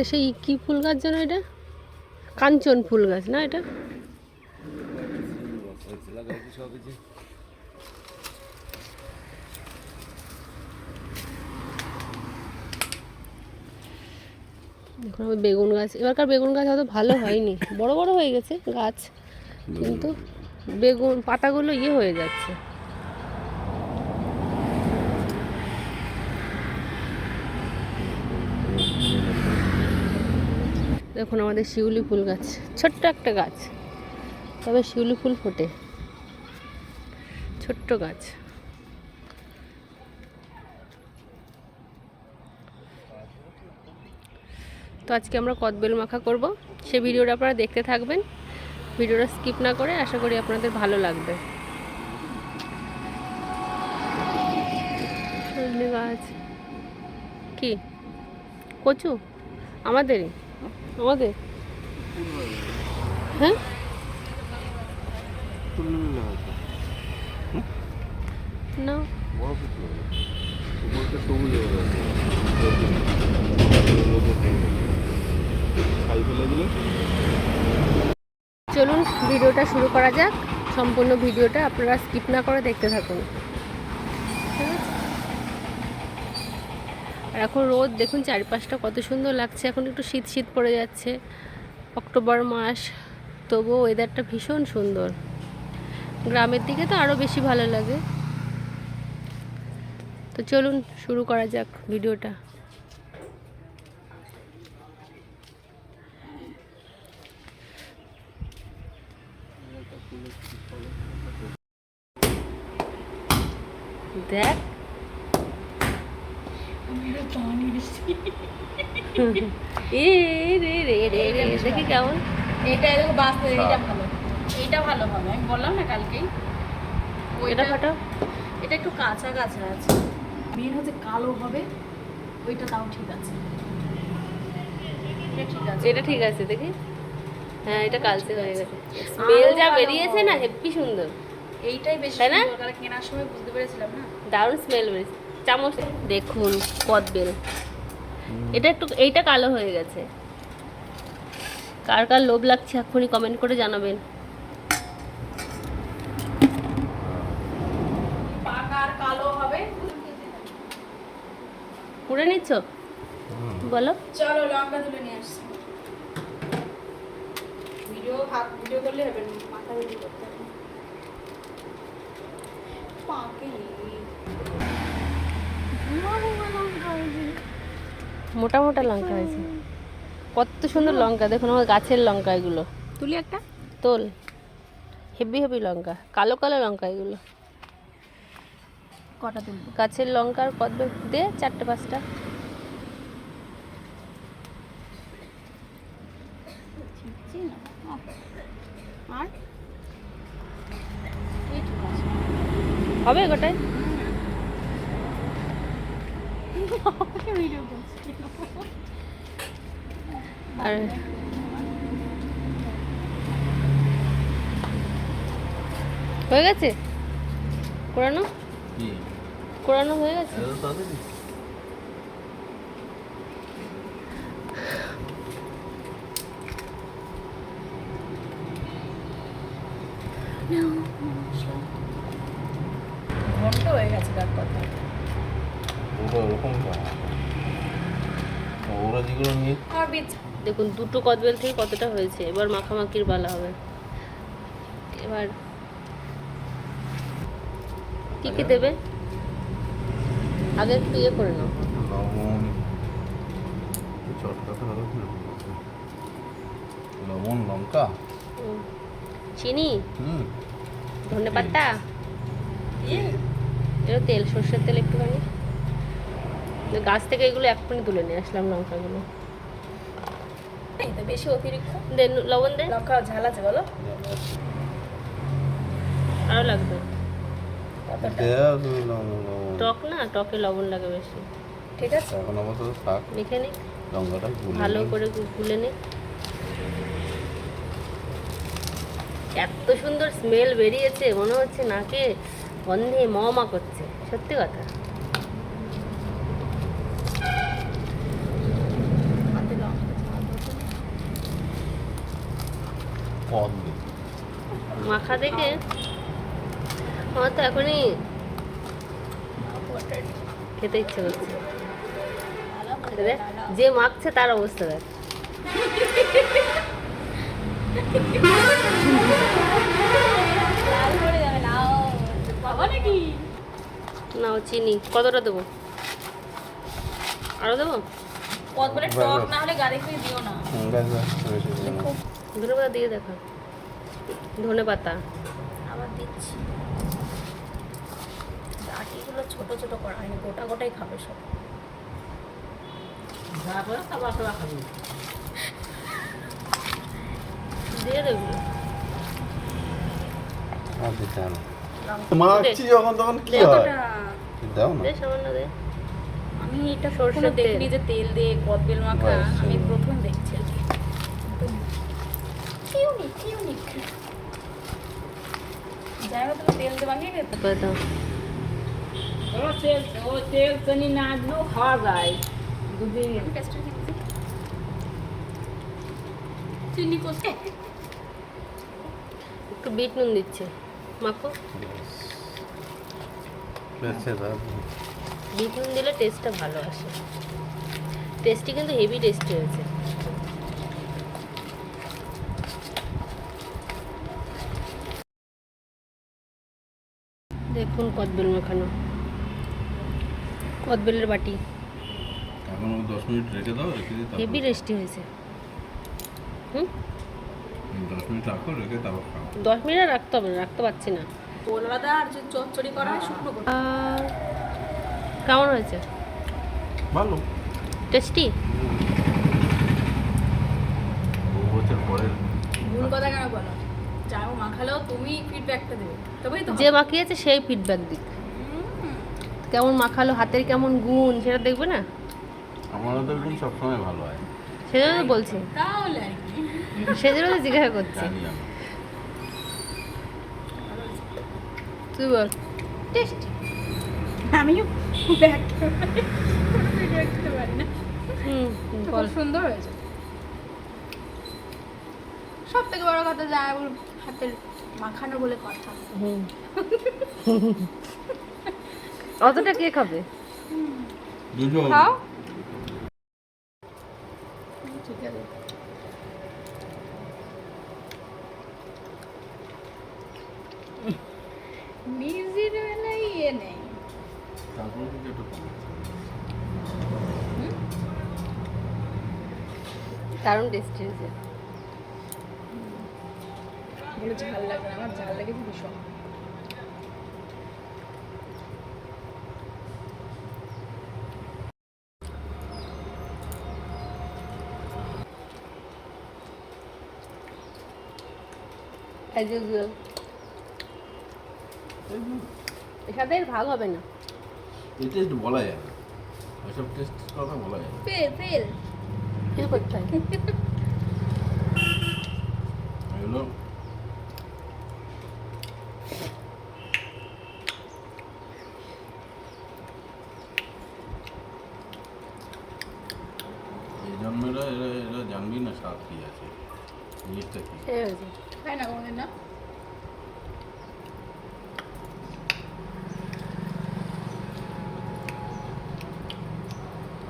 এটা সেই কি ফুল গাছ যেন এটা? কাঞ্চন ফুল গাছ, না এটা? দেখুন বেগুন গাছ। এবারকার বেগুন গাছ হয়তো ভালো হয়নি। বড় বড় হয়ে গেছে গাছ, কিন্তু বেগুন পাতাগুলো ইয়ে হয়ে যাচ্ছে। দেখুন আমাদের শিউলি ফুল গাছ, ছোট্ট একটা গাছ, তবে শিউলি ফুল ফোটে। ছোট্ট গাছ। তো আজকে আমরা কদবেল মাখা করব। সে ভিডিওটা আপনারা দেখতে থাকবেন। ভিডিওটা স্কিপ না করে আশা করি আপনাদের ভালো লাগবে। গাছ। কি? কচু? আমাদেরই? আমাদের হ্যাঁ? না। চলুন, ভিডিওটা শুরু করা যাক। সম্পূর্ণ ভিডিওটা আপনারা স্কিপ না করে দেখতে থাকুন ঠিক আছে? আর এখন রোদ, দেখুন চারিপাশটা কত সুন্দর লাগছে। এখন একটু শীত শীত পড়ে যাচ্ছে। অক্টোবর মাস, তবুও ওয়েদারটা ভীষণ সুন্দর। গ্রামের দিকে তো আরও বেশি ভালো লাগে। তো চলুন, শুরু করা যাক ভিডিওটা। এ রে রে রে রে দেখি কেমন। এটা এরকম বাঁচতে এটা ভালো। এইটা ভালো হবে আমি বললাম না কালকেই। এটা ওইটা এটা একটু কাঁচা কাঁচা আছে। মেন হচ্ছে কালো হবে ওইটা তাও ঠিক আছে। এটা ঠিক আছে। এটা ঠিক আছে দেখি। হ্যাঁ এটা কালচে হয়ে গেছে। স্মেল যা বেরিয়েছে না। হেব্বি সুন্দর। এইটাই বেশি তাই না? সুন্দর, কেনার সময় বুঝতে পেরেছিলাম না। দারুণ স্মেল বেরিয়েছে। চামচ দেখুন কদবেল এটা একটু এইটা কালো হয়ে গেছে। কার কার লোভ লাগছে এক্ষুনি কমেন্ট করে জানাবেন। পাকা আর কালো হবে পুড়ে নিচ্ছ? বলো। চলো লঙ্কা তুলে নিয়ে আসছি। ভিডিও হাত ভিডিও করলে হবে মাথা ভিডিও করতে হবে। পাকে মোটা মোটা লঙ্কা হয়েছে। কত সুন্দর লঙ্কা দেখুন আমার গাছের লঙ্কা এগুলো। তুলি একটা। তোল। হেভি হেভি লঙ্কা কালো কালো লঙ্কা এগুলো। কটা তুলবো? গাছের লঙ্কার কত দে চারটে পাঁচটা। আর? আছে। হবে গোটায় ভিডিও আর হয়ে গেছে? কোরানো? কোরানো হয়ে গেছে? ঘন্ট হয়ে গেছে তার কথা। ওরা যেগুলো নিয়ে দেখুন দুটো কদবেল থেকে কতটা হয়েছে? এবার মাখামাখির বালা হবে। এবার কি কি দেবে? আগে একটু ইয়ে করে নাও। লবণ। লঙ্কা? চিনি? ধনে পাতা এটা তেল সর্ষের তেল একটুখানি। গাছ থেকে এগুলো এক্ষুনি তুলে নিয়ে আসলাম লঙ্কাগুলো। বেশি অতিরিক্ত? দে লবণ দে লঙ্কা ঝাল আছে বলো। আরও লাগবে। টক না? টকে লবণ লাগে বেশি। ঠিক আছে। এখন আপাতত থাক। দেখে নি লঙ্কাটা ভালো করে গুলে নে এত সুন্দর স্মেল বেরিয়েছে মনে হচ্ছে নাকে গন্ধে মমা করছে। সত্যি কথা। কদবেল মাখা দেখে? আমার তো এখনই খেতে ইচ্ছে করছে। যে মাখছে তার অবস্থা দেখ। নাও চিনি। কতটা দেবো? আরও দেবো? কত বলে বাহ, টক না। হলে গাড়ি দিও না। হুম, ব্যাস ব্যাস বেশি দিও না। ধনে পাতা দিয়ে দেখো। ধনে পাতা আবার দিচ্ছি। ডাটিগুলো ছোট ছোট করা হয়নি গোটা গোটাই খাবে সব। দিয়ে দেবো। মাখছি যখন তখন কি হয়? দাও না। দে সামান্য দে। আমি এটা সরষের দেখিনি যে তেল দিয়ে কদবেল মাখা। আমি হুম। প্রথম দেখছি আর কি ইউনিক ইউনিক যাই হোক তুমি তেল দিয়ে মাখিয়ে দাও। ওরা তেল ও তেল চিনি না দিলেও খাওয়া যায়। দুদিন চিনি কোথায় একটু বিট নুন দিচ্ছে। মাখো। বিট নুন দিলে টেস্টটা ভালো আসে। টেস্টি কিন্তু হেভি টেস্টি হয়েছে। দেখুন কদবেল মাখানো। কদবেলের বাটি। এখন ও দশ মিনিট রেখে দাও রেখে দিয়ে হেভি টেস্টি হয়েছে। হুম? হুম, দশ মিনিট রাখো রেখে তারপর খাও। দশ মিনিট রাখতে হবে না রাখতে পারছি না। আলাদা আর যে চচ্চড়ি করা হয় শুকনো করে। আর কেমন হয়েছে? ভালো। টেস্টি? বহু বছর পরের। ভুল কথা কেন মাখালেও তুমি ফিডব্যাকটা দেবে। তবেই তো যে মাখিয়েছে সেই ফিডব্যাক দিক। কেমন মাখালো হাতের কেমন গুণ সেটা দেখবে না? আমার ওদের গুণ সবসময় ভালো হয়। সেজন্য তো বলছি। তাহলে সেজন্য তো জিজ্ঞাসা করছি। তুই বল। টেস্টি। আমিও ব্যাক পারি না। হুম বল। সুন্দর হয়েছে। সব থেকে বড় কথা যা ওর হাতের মাখানো বলে কথা। অতটা কে খাবে? দুজন। খাও। ঠিক আছে। মিউজির বেলায় ইয়ে নেই। তারপর থেকে একটু কম। দারুণ টেস্টি হয়েছে। বলে ঝাল লাগে না আমার ঝাল লেগেছে ভীষণ এর ভাগ হবে না। এই টেস্ট বলা যায় না। ওইসব টেস্ট কথা বলা যায় না। Fail fail. করতে হয়? এগুলো জন্মেরা এরা এরা জানবি না স্বাদ কি আছে। জিনিসটা কি? খাই না কোনোদিন না?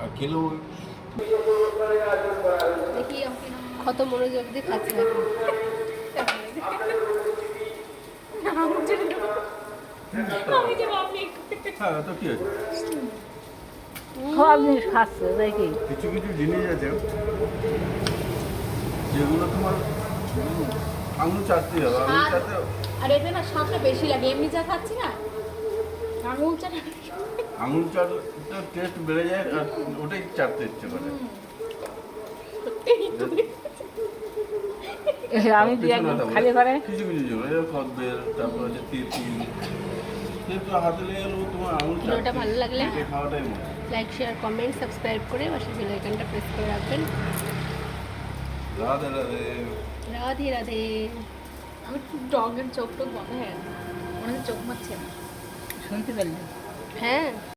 আর খেলেও দেখি কত মনোযোগ দিয়ে খাচ্ছে। আমি হ্যাঁ তো কি আছে? সব জিনিস খাচ্ছে নাকি কিছু কিছু জিনিস আছে। যেগুলো তোমার আঙুল চাটতে হবে আঙুল চাটতে আর এতে না স্বাদটা বেশি লাগে এমনি যা খাচ্ছি না আঙুল চা আঙুল চাটতে টেস্ট বেড়ে যায় আর ওটাই চাটতে ইচ্ছে করে। আমি দু কিছু না একদিন থাকলে- খালি করে কিছু কিছু এই কদবেল তারপর হচ্ছে তেঁতুল তেঁতুল ভিডিওটা ভালো লাগলে লাইক শেয়ার কমেন্ট সাবস্ক্রাইব করে পাশে বেল আইকনটা প্রেস করে রাখবেন। রাধে রাধে। রাধে রাধে। আমি ডগের চোখ টোক বন্ধ হয়ে গেছে। চোখ মারছে। না শুনতে পেলেন হ্যাঁ।